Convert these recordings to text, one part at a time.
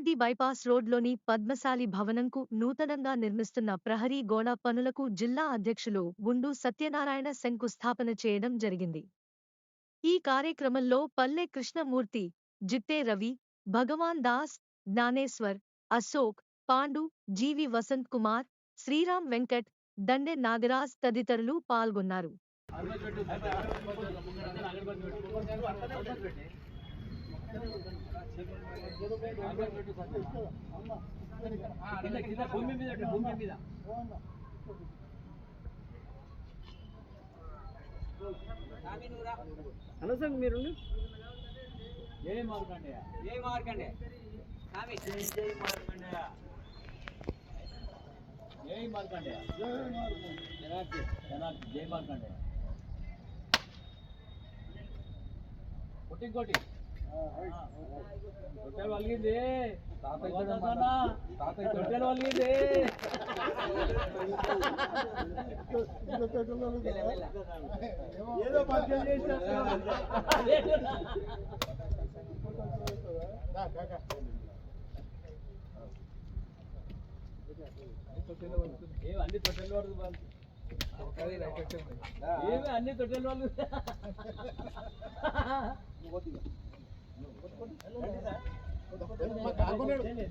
Bypass రోడ్లోని పద్మశాలి భవనంకు నూతనంగా నిర్మిస్తున్న ప్రహరీ గోడ పనులకు జిల్లా అధ్యక్షులు గుండు సత్యనారాయణ శంకుస్థాపన చేయడం జరిగింది. ఈ కార్యక్రమంలో పల్లె కృష్ణమూర్తి జిట్టే రవి భగవాన్ దాస్ జ్ఞానేశ్వర్ అశోక్ పాండు జీవి వసంత్ కుమార్ శ్రీరామ్ వెంకట్ దండె నాగరాజ్ తదితరులు పాల్గొన్నారు. భూమి మీద భూమి మీద అనవసరం మీరు ఏ మార్కండే ఏ మార్కండే జై మార్కండే జనార్ది జనార్ది జై మార్కండే కొట్టి కొట్టి. రొట్టెలు వలిగింది రొట్టెలు వలిగింది ఏదో పరిచయం ఏమి అన్ని తొట్టెల వరకు ఏమి అన్ని తొట్టెల వాళ్ళు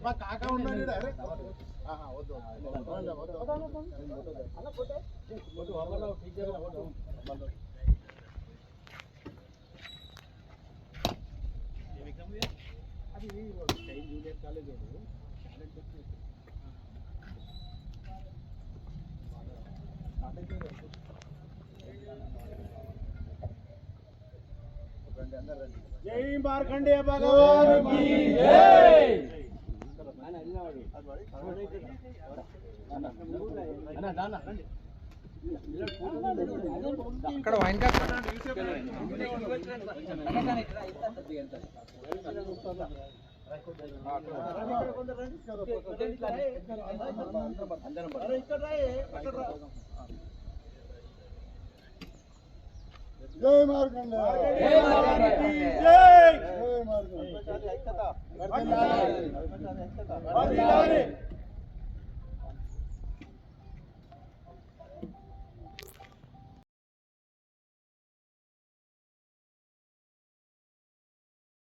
మా కాక ఉన్నాడు ఈడ, అరే. ఆహా, వద్దు, వద్దు, అది టైం జూనియర్ కాలేజ్ వాడు. టాలెంట్ జై మార్కండేయ భగవాన్ అక్కడ వైన్ జై మార్కండే. జై మార్కండే.